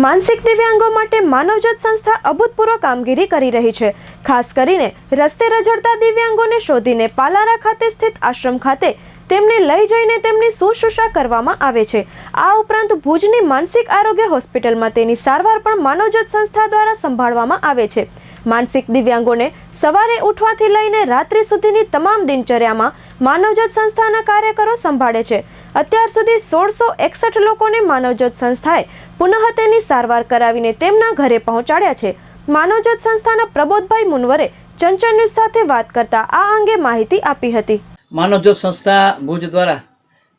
માનસિક દિવ્યાંગો માટે માનવજત સંસ્થા અભૂતપૂર્વ કામગીરી કરી રહી છે. ખાસ કરીને રસ્તે રઝળતા દિવ્યાંગોને શોધીને પાલારા ખાતે સ્થિત આશ્રમ ખાતે તેમને લઈ જઈને તેમની શુશ્રુષા કરવામાં આવે છે. આ ઉપરાંત ભુજની માનસિક આરોગ્ય હોસ્પિટલમાં તેની સારવાર પણ માનવજત સંસ્થા દ્વારા સંભાળવામાં આવે છે. માનસિક દિવ્યાંગોને સવારે ઉઠવાથી લઈને રાત્રિ સુધીની તમામ દિનચર્યામાં માનવજત સંસ્થાના કાર્યકરો સંભાળે છે. અત્યાર સુધી સોળસો એકસઠ લોકોને માનવજ્યોત સંસ્થાએ પુનઃ તેની સારવાર કરાવીને તેમના ઘરે પહોંચાડ્યા છે. માનવજ્યોત સંસ્થાના પ્રબોધભાઈ મુનવરે ચંચળ ન્યૂઝ સાથે વાત કરતા આ અંગે માહિતી આપી હતી. માનવજ્યોત સંસ્થા ભુજ દ્વારા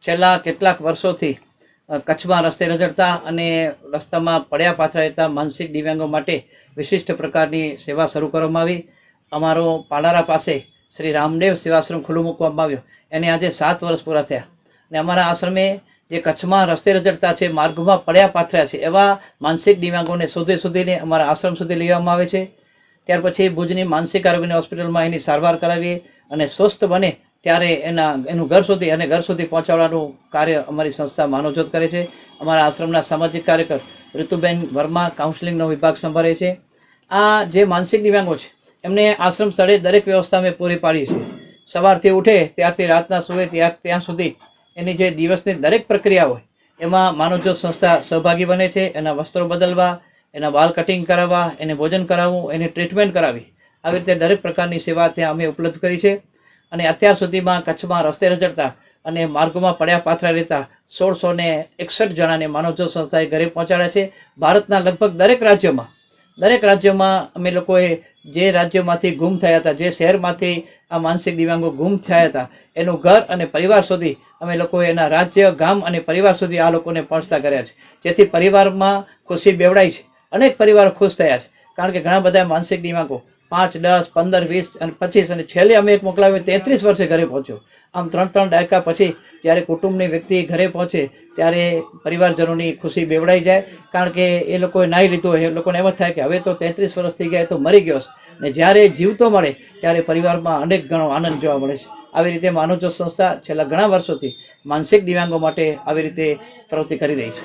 છેલ્લા કેટલાક વર્ષોથી કચ્છમાં રસ્તે રજડતા અને રસ્તામાં પડ્યા પાછા રહેતા માનસિક દિવ્યાંગો માટે વિશિષ્ટ પ્રકારની સેવા શરૂ કરવામાં આવી. અમારો પાલારા પાસે શ્રી રામદેવ સેવાશ્રમ ખુલ્લું મૂકવામાં આવ્યો. એને આજે સાત વર્ષ પૂરા થયા. અને અમારા આશ્રમે જે કચ્છમાં રસ્તે રજડતા છે, માર્ગમાં પડ્યા પાથર્યા છે, એવા માનસિક દિવ્યાંગોને શોધે શોધીને અમારા આશ્રમ સુધી લેવામાં આવે છે. ત્યાર પછી ભુજની માનસિક આરોગ્યની હોસ્પિટલમાં એની સારવાર કરાવીએ અને સ્વસ્થ બને ત્યારે એના, એનું ઘર સુધી અને ઘર સુધી પહોંચાડવાનું કાર્ય અમારી સંસ્થા માનવજોત કરે છે. અમારા આશ્રમના સામાજિક કાર્યકર ઋતુબેન વર્મા કાઉન્સિલિંગનો વિભાગ સંભાળે છે. આ જે માનસિક દિવ્યાંગો છે, એમને આશ્રમ સ્થળે દરેક વ્યવસ્થા અમે પૂરી પાડી છે સવારથી ઉઠે ત્યારથી રાતના સુવે ત્યાં ત્યાં સુધી એની જે દિવસની દરેક પ્રક્રિયા હોય, એમાં માનવજ્યોત સંસ્થા સહભાગી બને છે, એના વસ્ત્રો બદલવા, એના વાલ કટિંગ કરાવવા, એને ભોજન કરાવવું, એની ટ્રીટમેન્ટ કરાવી. આવી રીતે દરેક પ્રકારની સેવા ત્યાં અમે ઉપલબ્ધ કરી છે. અને અત્યાર સુધીમાં કચ્છમાં રસ્તે રજડતા અને માર્ગોમાં પડ્યા પાથરા રહેતા સોળસો ને એકસઠ જણાને માનવજ્યોત સંસ્થાએ ઘરે પહોંચાડ્યા છે. ભારતના લગભગ દરેક રાજ્યોમાં દરેક રાજ્યોમાં અમે લોકોએ જે રાજ્યોમાંથી ગુમ થયા હતા, જે શહેરમાંથી આ માનસિક દિવ્યાંગો ગુમ થયા હતા, એનું ઘર અને પરિવાર સુધી અમે લોકોએ એના રાજ્ય, ગામ અને પરિવાર સુધી આ લોકોને પહોંચતા કર્યા છે. જેથી પરિવારમાં ખુશી બેવડાઈ છે. અનેક પરિવાર ખુશ થયા છે. કારણ કે ઘણા બધા માનસિક દિવ્યાંગો પાંચ, દસ, પંદર, વીસ અને પચીસ અને છેલ્લે અમે એક મોકલાવી તેત્રીસ વર્ષે ઘરે પહોંચ્યો. આમ ત્રણ ત્રણ દાયકા પછી જ્યારે કુટુંબની વ્યક્તિ ઘરે પહોંચે, ત્યારે પરિવારજનોની ખુશી બેવડાઈ જાય. કારણ કે એ લોકોએ નાહી લીધું હોય, એ લોકોને એમ જ થાય કે હવે તો તેત્રીસ વર્ષ થઈ ગયા તો મરી ગયો ને જ્યારે જીવતો મળે, ત્યારે પરિવારમાં અનેક ગણો આનંદ જોવા મળે છે. આવી રીતે માનવજ્યોત સંસ્થા છેલ્લા ઘણા વર્ષોથી માનસિક દિવ્યાંગો માટે આવી રીતે પ્રવૃત્તિ કરી રહી છે.